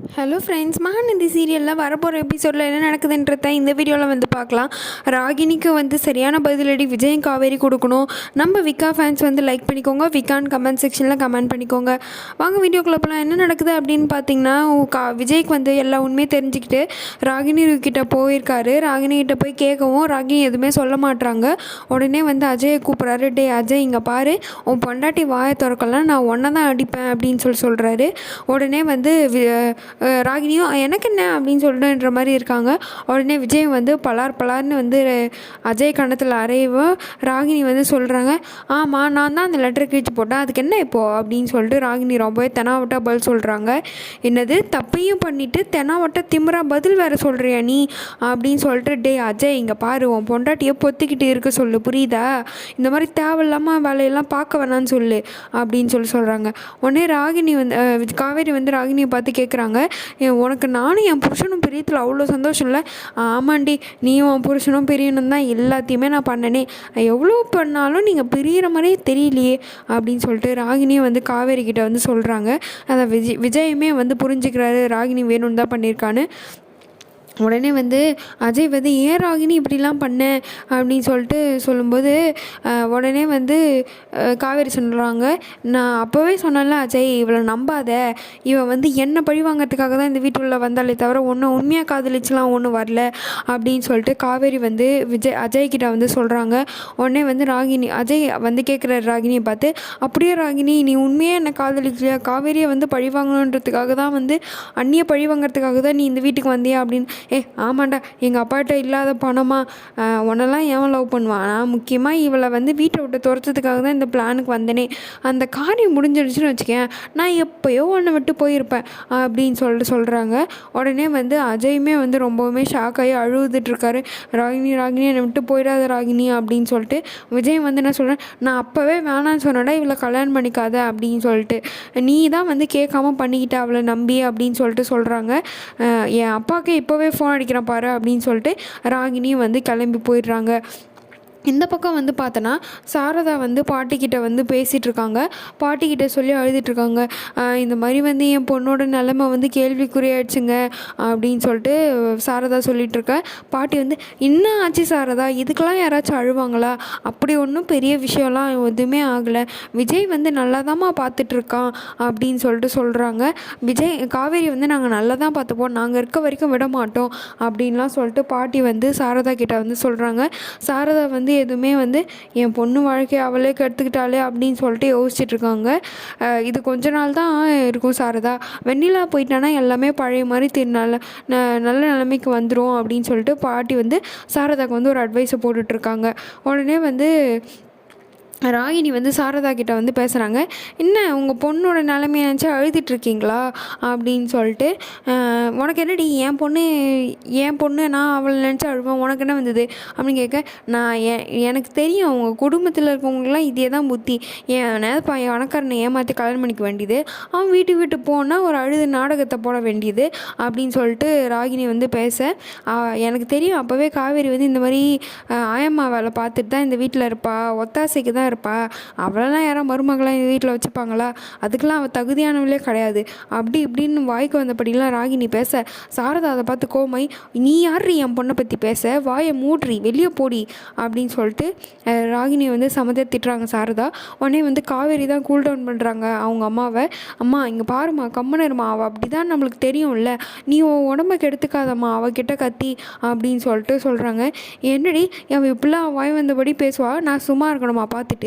Hello friends Mahanadi சீரியலில் வரப்போகிற எபிசோடில் என்ன நடக்குதுன்றத இந்த வீடியோவில் வந்து பார்க்கலாம். ராகினிக்கு வந்து சரியான பதிலடி விஜயும் காவேரி கொடுக்கணும். நம்ம விக்கா ஃபேன்ஸ் வந்து லைக் பண்ணிக்கோங்க. விக்கான் கமெண்ட் செக்ஷனில் கமெண்ட் பண்ணிக்கோங்க. வாங்க வீடியோக்குள்ள போகலாம் என்ன நடக்குது அப்படின்னு பார்த்தீங்கன்னா கா விஜய்க்கு வந்து எல்லா உண்மையும் தெரிஞ்சுக்கிட்டு ராகினி கிட்ட போயிருக்காரு. ராகினி கிட்ட போய் கேட்கவும் ராகினி எதுவுமே சொல்ல மாட்டுறாங்க உடனே வந்து அஜயை கூப்பிட்றாரு. டே அஜய் இங்கே பாரு. உன் பொண்டாட்டி வாயை திறக்கலாம் நான் ஒன்றை தான் அடிப்பேன் அப்படின்னு சொல்லி சொல்கிறாரு உடனே வந்து வி- ராகினியும் எனக்கு என்ன? அப்படின்னு சொல்லிட்டுன்ற மாதிரி இருக்காங்க. உடனே விஜய் வந்து பலார் பலார்னு வந்து அஜய் கணத்தில் அறையவும் ராகினி வந்து சொல்கிறாங்க ஆமாம் நான் தான் அந்த லெட்டர் கிழிச்சு போட்டேன். அதுக்கு என்ன இப்போது அப்படின்னு சொல்லிட்டு ராகினி ரொம்பவே தெனாவட்டா பதில் சொல்கிறாங்க என்னது? தப்பையும் பண்ணிவிட்டு தெனாவட்ட திமுறா பதில் வேறு சொல்கிறியா நீ? அப்படின்னு சொல்லிட்டு டே அஜய் இங்கே பாரு உன் பொண்டாட்டியை பொத்திக்கிட்டு இருக்க சொல்லு புரியுதா? இந்த மாதிரி தேவையில்லாமல் வேலையெல்லாம் பார்க்க வேணாம்னு சொல்லு அப்படின்னு சொல்லி சொல்கிறாங்க உடனே ராகினி வந்து காவேரி வந்து ராகினியை பார்த்து கேட்குறாங்க உனக்கு நானும் என் புருஷனும் பிரியத்தில் அவ்வளோ சந்தோஷம் இல்லை. ஆமாண்டி நீயும் உன் புருஷனும் பிரியணும் தான் எல்லாத்தையுமே நான் பண்ணனே. எவ்வளோ பண்ணாலும் நீங்கள் பிரியிற மாதிரியே தெரியலையே அப்படின்னு சொல்லிட்டு ராகினியும் வந்து காவேரி கிட்ட வந்து சொல்கிறாங்க அதை விஜய் விஜயுமே வந்து புரிஞ்சுக்கிறாரு. ராகினி வேணும்னு தான் பண்ணியிருக்கான்னு உடனே வந்து அஜய் வந்து ஏன் ராகினி இப்படிலாம் பண்ண? அப்படின்னு சொல்லிட்டு சொல்லும்போது உடனே வந்து காவேரி சொல்கிறாங்க நான் அப்போவே சொன்னேன்ல அஜய் இவளை நம்பாத. இவன் வந்து என்ன பழி வாங்கிறதுக்காக தான் இந்த வீட்டுள்ள வந்தாலே தவிர ஒன்றும் உண்மையாக காதலிச்சுலாம் ஒன்றும் வரல. அப்படின்னு சொல்லிட்டு காவேரி வந்து விஜய் அஜய் கிட்ட வந்து சொல்கிறாங்க உடனே வந்து ராகினி அஜய் வந்து கேட்குற ராகினியை பார்த்து அப்படியே ராகினி நீ உண்மையாக என்ன காதலிக்கலையா காவேரியை வந்து பழி வாங்கணுன்றதுக்காக தான் வந்து அந்நிய பழி வாங்குறதுக்காக தான் நீ இந்த வீட்டுக்கு வந்தியா? அப்படின்னு ஏ ஆமாண்டா எங்கள் அப்பாட்ட இல்லாத பணமாக உன்னெல்லாம் ஏன் லவ் பண்ணுவான் நான் முக்கியமாக இவளை வந்து வீட்டை விட்டு துரத்துறதுக்காக தான் இந்த பிளானுக்கு வந்தேனே. அந்த காரியம் முடிஞ்சிடுச்சுன்னு வச்சுக்கேன். நான் எப்போயோ ஒன்று விட்டு போயிருப்பேன் அப்படின்னு சொல்லிட்டு சொல்கிறாங்க உடனே வந்து அஜயுமே வந்து ரொம்பவுமே ஷாக் ஆகி அழுதுட்டுருக்காரு ராகினி ராகினி என்னை விட்டு போயிடாத ராகினி அப்படின்னு சொல்லிட்டு விஜய் வந்து என்ன சொல்கிறேன் நான் அப்போவே வேணான்னு சொன்னடா இவளை கல்யாணம் பண்ணிக்காத அப்படின்னு சொல்லிட்டு. நீ தான் வந்து கேட்காம பண்ணிக்கிட்ட அவளை நம்பி அப்படின்னு சொல்லிட்டு சொல்கிறாங்க என் அப்பாவுக்கு இப்போவே ஃபோன் அடிக்கிறேன் பாரு அப்படின்னு சொல்லிட்டு ராகினியும் வந்து கிளம்பி போயிடுறாங்க. இந்த பக்கம் வந்து பார்த்தோன்னா சாரதா வந்து பாட்டிக்கிட்ட வந்து பேசிகிட்டு இருக்காங்க பாட்டிக்கிட்ட சொல்லி அழுதுட்ருக்காங்க. இந்த மாதிரி வந்து என் பொண்ணோட நிலமை வந்து கேள்விக்குறியாயிடுச்சுங்க அப்படின்னு சொல்லிட்டு சாரதா சொல்லிகிட்ருக்க பாட்டி வந்து என்ன ஆச்சு சாரதா? இதுக்கெல்லாம் யாராச்சும் அழுவாங்களா? அப்படி ஒன்றும் பெரிய விஷயம்லாம் எதுவுமே ஆகலை. விஜய் வந்து நல்லா தாம்மா பார்த்துட்ருக்கான் அப்படின்னு சொல்லிட்டு சொல்கிறாங்க விஜய் காவேரி வந்து நாங்கள் நல்லா தான் பார்த்துப்போம் நாங்கள் இருக்க வரைக்கும் விட மாட்டோம் அப்படின்லாம் சொல்லிட்டு பாட்டி வந்து சாரதா கிட்ட வந்து சொல்கிறாங்க சாரதா வந்து எதுவுமே வந்து என் பொண்ணு வாழ்க்கையை அவளே கற்றுக்கிட்டாளே அப்படின்னு சொல்லிட்டு யோசிச்சுட்டு இருக்காங்க இது கொஞ்ச நாள் தான் இருக்கும் சாரதா. வெண்ணிலா போயிட்டானா எல்லாமே பழைய மாதிரி திரு நல்ல ந- நல்ல நிலைமைக்கு வந்துடும் அப்படின்னு சொல்லிட்டு பாட்டி வந்து சாரதாக்கு வந்து ஒரு அட்வைஸை போட்டுட்ருக்காங்க. உடனே வந்து ராகினி வந்து சாரதா கிட்ட வந்து பேசுகிறாங்க என்ன உங்கள் பொண்ணோட நிலைமையை நினச்சி அழுதுட்டுருக்கீங்களா? அப்படின்னு சொல்லிட்டு உனக்கு என்னடி? என் பொண்ணு என் பொண்ணு நான் அவளை நினச்சி அழுவேன். உனக்கு என்ன வந்தது? அப்படின்னு கேட்க நான் எனக்கு தெரியும். உங்கள் குடும்பத்தில் இருக்கவங்களாம் இதே தான் புத்தி. என் பையன் வணக்காரனை ஏமாற்றி கல்யாணம் பண்ணிக்க வேண்டியது. அவன் வீட்டு விட்டு போனால் ஒரு அழுது நாடகத்தை போட வேண்டியது. அப்படின்னு சொல்லிட்டு ராகினி வந்து பேச எனக்கு தெரியும். அப்போவே காவேரி வந்து இந்த மாதிரி ஆயம்மா வேலை பார்த்துட்டு தான் இந்த வீட்டில் இருப்பா. ஒத்தாசைக்கு தான் இருப்பா. அவளெல்லாம் யாரும் மருமகளாக எங்கள் வீட்டில் வச்சுப்பாங்களா? அதுக்கெல்லாம் அவள் தகுதியானவளே கிடையாது. அப்படி இப்படின்னு வாய்க்கு வந்தபடிலாம் ராகினி பேச. சாரதா அதை பார்த்து கோமை நீ யார்ரி என் பொண்ணை பற்றி பேச? வாயை மூட்றி வெளியே போடி அப்படின்னு சொல்லிட்டு ராகினி ராகினியை வந்து சமதே திட்டுறாங்க சாரதா. உடனே வந்து காவேரி தான் கூல் டவுன் பண்ணுறாங்க அவங்க அம்மாவை. அம்மா இங்கே பாருமா கம்மனருமா அவள் அப்படி தான் நம்மளுக்கு தெரியும்ல. நீ உன் உடம்ப கெடுத்துக்காதம்மா அவகிட்ட கத்தி அப்படின்னு சொல்லிட்டு சொல்கிறாங்க என்னடி அவள் இப்படிலாம் வாய் வந்தபடி பேசுவா? நான் சும்மா இருக்கணுமா பார்த்துட்டு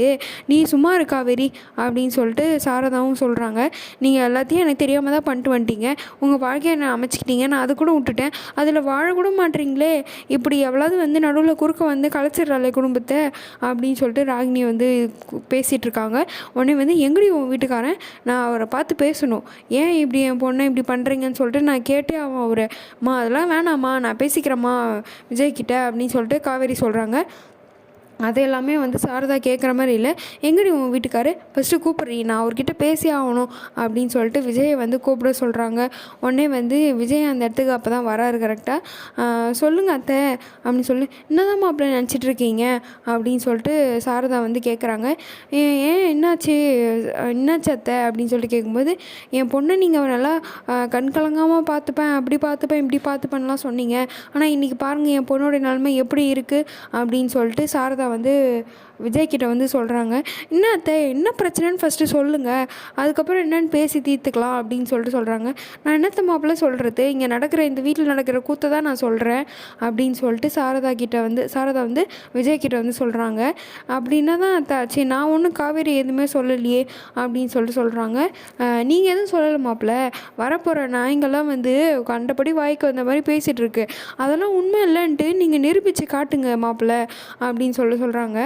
நீ சும்மா இருக்கா வெறி? அப்படின்னு சொல்லிட்டு சாரதாவும் சொல்கிறாங்க நீங்கள் எல்லாத்தையும் எனக்கு தெரியாமல் தான் பண்ணிட்டு வந்துட்டீங்க. உங்கள் வாழ்க்கையை நான் அமைச்சிக்கிட்டீங்க. நான் அது கூட விட்டுட்டேன். அதில் வாழ கூட மாட்டீங்களே. இப்படி எவ்வளவு வந்து நடுவில் குறுக்க வந்து கலைச்சிடுறாளே குடும்பத்தை அப்படின்னு சொல்லிட்டு ராகினி வந்து பேசிகிட்டு இருக்காங்க. உடனே வந்து எங்கடி உன் வீட்டுக்காரன்? நான் அவரை பார்த்து பேசணும். ஏன் இப்படி என் பொண்ணை இப்படி பண்ணுறீங்கன்னு சொல்லிட்டு நான் கேட்டே அவன் அவரை. மா அதெல்லாம் வேணாம்மா. நான் பேசிக்கிறேம்மா. விஜய்கிட்ட அப்படின்னு சொல்லிட்டு காவேரி சொல்கிறாங்க அது எல்லாமே வந்து சாரதா கேட்குற மாதிரி இல்லை. எங்கடி உன் வீட்டுக்காரு? ஃபஸ்ட்டு கூப்பிட்றீ நான் அவர்கிட்ட பேசி ஆகணும் அப்படின்னு சொல்லிட்டு விஜயை வந்து கூப்பிட சொல்கிறாங்க உடனே வந்து விஜய் அந்த இடத்துக்கு அப்போ தான் வராரு கரெக்டாக சொல்லுங்கள் அத்தை அப்படின்னு சொல்லி என்னதான் மாப்பிள்ள நினச்சிட்டு இருக்கீங்க? அப்படின்னு சொல்லிட்டு சாரதா வந்து கேட்குறாங்க ஏன் ஏன் என்னாச்சு? என்னாச்சு அத்தை? அப்படின்னு சொல்லிட்டு கேட்கும்போது என் பொண்ணை நீங்கள் நல்லா கண்கலங்காமல் பார்த்துப்பேன் அப்படி பார்த்துப்பேன் இப்படி பார்த்துப்பேன்லாம் சொன்னீங்க. ஆனால் இன்றைக்கி பாருங்கள் என் பொண்ணோட நிலைமை எப்படி இருக்குது அப்படின்னு சொல்லிட்டு சாரதா வந்து விஜய் கிட்ட வந்து சொல்கிறாங்க என்ன அத்தை என்ன பிரச்சனைன்னு ஃபஸ்ட்டு சொல்லுங்கள் அதுக்கப்புறம் என்னென்னு பேசி தீர்த்துக்கலாம் அப்படின்னு சொல்லிட்டு சொல்கிறாங்க நான் என்னத்த மாப்பிள்ள சொல்கிறது இங்கே நடக்கிற இந்த வீட்டில் நடக்கிற கூத்தை தான் நான் சொல்கிறேன் அப்படின்னு சொல்லிட்டு சாரதா கிட்ட வந்து சாரதா வந்து விஜய் கிட்ட வந்து சொல்கிறாங்க அப்படின்னா தான் அத்தை சரி நான் ஒன்றும் காவேரி எதுவுமே சொல்லலையே அப்படின்னு சொல்லிட்டு சொல்கிறாங்க நீங்கள் எதுவும் சொல்லலை மாப்பிள்ள. வரப்போகிற நாய்ங்கள்லாம் வந்து கண்டபடி வாய்க்கு வந்த மாதிரி பேசிகிட்டு இருக்கு. அதெல்லாம் உண்மை இல்லைன்ட்டு நீங்கள் நிரூபித்து காட்டுங்க மாப்பிள்ள அப்படின்னு சொல்லி சொல்கிறாங்க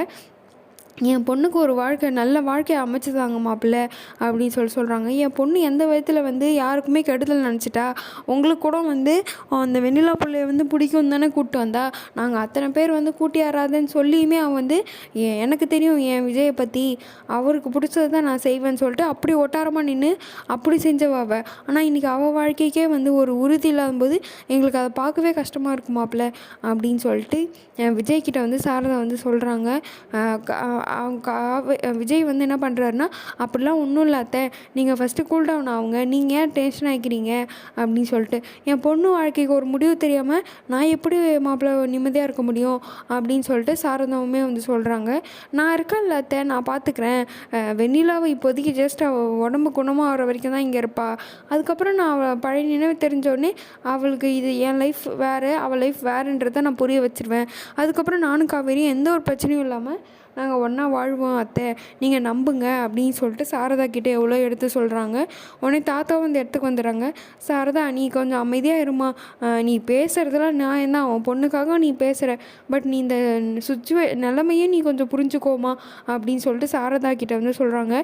என் பொண்ணுக்கு ஒரு வாழ்க்கை நல்ல வாழ்க்கையை அமைச்சு தாங்க மாப்பிள்ள அப்படின்னு சொல்லி சொல்கிறாங்க என் பொண்ணு எந்த விதத்தில் வந்து யாருக்குமே கெடுதல் நினச்சிட்டா உங்களுக்கு கூட வந்து அந்த வெண்ணிலா பிள்ளைய வந்து பிடிக்கும் தானே கூப்பிட்டு வந்தா நாங்கள் அத்தனை பேர் வந்து கூட்டி யாராதுன்னு சொல்லியுமே அவன் வந்து எனக்கு தெரியும் என் விஜயை பற்றி அவருக்கு பிடிச்சது தான் நான் செய்வேன்னு சொல்லிட்டு அப்படி ஒட்டாரமாக நின்று அப்படி செஞ்சவாவ ஆனால் இன்றைக்கி அவள் வாழ்க்கைக்கே வந்து ஒரு உறுதி இல்லாத போது எங்களுக்கு அதை பார்க்கவே கஷ்டமாக இருக்கு மாப்பிள்ள அப்படின்னு சொல்லிட்டு என் விஜய்கிட்ட வந்து சாரதா வந்து சொல்கிறாங்க அவங்க விஜய் வந்து என்ன பண்ணுறாருன்னா அப்படிலாம் ஒன்றும் இல்லை நீங்கள் ஃபஸ்ட்டு கூல் டவுன் ஆகுங்க நீங்கள் ஏன் டென்ஷன் ஆகிக்கிறீங்க அப்படின்னு சொல்லிட்டு என் பொண்ணு வாழ்க்கைக்கு ஒரு முடிவு தெரியாமல் நான் எப்படி மாப்பிள்ளை நிம்மதியாக இருக்க முடியும்? அப்படின்னு சொல்லிட்டு சாரதாவுமே வந்து சொல்கிறாங்க நான் இருக்கேன்ல அத்தை. நான் பார்த்துக்கிறேன் வெண்ணிலாவை இப்போதைக்கு ஜஸ்ட் அவள் உடம்பு குணமாக ஆகிற வரைக்கும் தான் இங்கே இருப்பா. அதுக்கப்புறம் நான் அவள் பழைய நினைவு தெரிஞ்சோடனே அவளுக்கு இது என் லைஃப் வேறு அவள் லைஃப் வேறுன்றதை நான் புரிய வச்சுருவேன். அதுக்கப்புறம் நானும் காவேரியும் எந்த ஒரு பிரச்சனையும் இல்லாமல் நாங்கள் ஒன்றா வாழ்வோம் அத்தை. நீங்கள் நம்புங்க அப்படின்னு சொல்லிட்டு சாரதா கிட்டே எவ்வளோ எடுத்து சொல்கிறாங்க உடனே தாத்தாவும் வந்து இடத்துக்கு வந்துடுறாங்க. சாரதா நீ கொஞ்சம் அமைதியாக இருமா. நீ பேசுகிறதுலாம் நான் தான் அவன் பொண்ணுக்காக நீ பேசுகிற பட் நீ இந்த சுச்சுவே நிலமையே நீ கொஞ்சம் புரிஞ்சுக்கோமா அப்படின்னு சொல்லிட்டு சாரதா கிட்டே வந்து சொல்கிறாங்க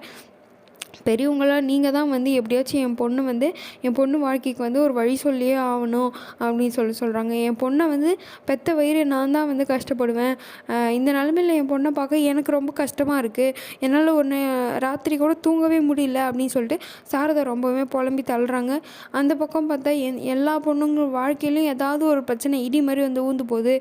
பெரியவங்களாம் நீங்கள் தான் வந்து எப்படியாச்சும் என் பொண்ணு வந்து என் பொண்ணு வாழ்க்கைக்கு வந்து ஒரு வழி சொல்லியே ஆகணும் அப்படின்னு சொல்லி சொல்கிறாங்க என் பொண்ணை வந்து பெத்த வயிறு நான் தான் வந்து கஷ்டப்படுவேன். இந்த நிலமையில் என் பொண்ணை பார்க்க எனக்கு ரொம்ப கஷ்டமாக இருக்குது என்னால் ஒன்று ராத்திரி கூட தூங்கவே முடியல அப்படின்னு சொல்லிட்டு சாரதா ரொம்பவே புலம்பி தள்ளுறாங்க. அந்த பக்கம் பார்த்தா என் எல்லா பொண்ணுங்க வாழ்க்கையிலும் ஏதாவது ஒரு பிரச்சனை இடி மாதிரி வந்து ஊந்து போகுது.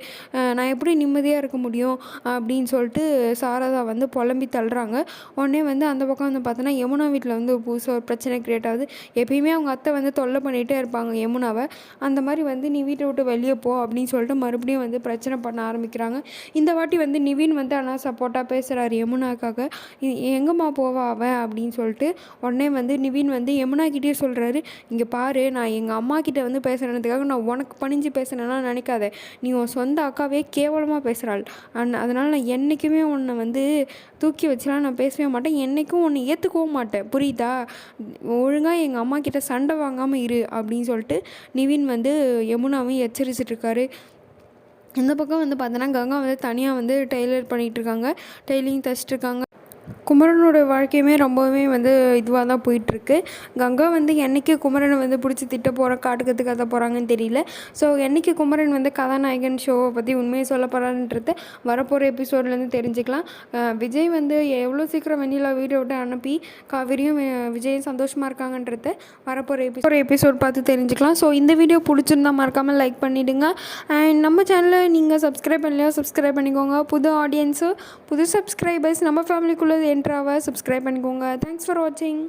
நான் எப்படி நிம்மதியாக இருக்க முடியும் அப்படின்னு சொல்லிட்டு சாரதா வந்து புலம்பி தள்ளுறாங்க. உடனே வந்து அந்த பக்கம் வந்து பார்த்தோன்னா யமுனா வீட்டில் வந்து புதுசாக ஒரு பிரச்சனை க்ரியேட் ஆகுது. எப்பயுமே அவங்க அத்தை வந்து தொல்லை பண்ணிகிட்டே இருப்பாங்க யமுனாவை அந்த மாதிரி வந்து நீ வீட்டை விட்டு வெளியே போ அப்படின்னு சொல்லிட்டு மறுபடியும் வந்து பிரச்சனை பண்ண ஆரம்பிக்கிறாங்க. இந்த வாட்டி வந்து நிவின் வந்து ஆனால் சப்போர்ட்டாக பேசுகிறாரு யமுனாக்காக "இ- எங்கம்மா போவா அவன் அப்படின்னு சொல்லிட்டு உடனே வந்து நிவின் வந்து யமுனாக்கிட்டே சொல்கிறாரு இங்கே பாரு நான் எங்கள் அம்மா கிட்ட வந்து பேசுகிறதுக்காக நான் உனக்கு பணிஞ்சு பேசுனேன்னா நினைக்காத. நீ உன் சொந்த அக்காவே கேவலமாக பேசுகிறாள் அண்ட் அதனால் நான் என்றைக்குமே உன்னை வந்து தூக்கி வச்சுலாம் நான் பேசவே மாட்டேன். என்றைக்கும் உன்னை ஏற்றுக்கவும் மாட்டேன். புரியுதா? ஒழுங்காக எங்கள் அம்மா கிட்ட சண்டை வாங்காமல் இரு அப்படின்னு சொல்லிட்டு நிவின் வந்து யமுனாவையும் எச்சரிச்சிட்ருக்காரு இந்த பக்கம் வந்து பார்த்தோன்னா கங்கா வந்து தனியாக வந்து டெய்லர் பண்ணிகிட்டு இருக்காங்க. டெய்லிங் குமரனோட வாழ்க்கையுமே ரொம்பவுமே வந்து இதுவாக தான் போயிட்டுருக்கு. கங்கா வந்து என்றைக்கு குமரனை வந்து பிடிச்சி திட்ட போகிற காட்டுக்கத்து கத்த போகிறாங்கன்னு தெரியல. ஸோ என்னைக்கு குமரன் வந்து கதாநாயகன் ஷோவை பற்றி உண்மையை சொல்ல போகிறான்றத வரப்போகிற எபிசோட்லேருந்து தெரிஞ்சுக்கலாம். விஜய் வந்து எவ்வளோ சீக்கிரம் வெண்ணிலா வீடியோ விட்டு அனுப்பி காவிரியும் விஜயும் சந்தோஷமாக இருக்காங்கன்றத வரப்போகிற எபிசோட் எபிசோட் பார்த்து தெரிஞ்சுக்கலாம். ஸோ இந்த வீடியோ பிடிச்சிருந்தா மறக்காமல் லைக் பண்ணிவிடுங்க அண்ட் நம்ம சேனலை நீங்கள் சப்ஸ்கிரைப் பண்ணலையோ சப்ஸ்கிரைப் பண்ணிக்கோங்க. புது ஆடியன்ஸு புது சப்ஸ்கிரைபர்ஸ் நம்ம ஃபேமிலிக்குள்ளே என்ட்ராவை சப்ஸ்கிரைப் பண்ணிக்கோங்க. தேங்க்ஸ் ஃபார் வாட்சிங்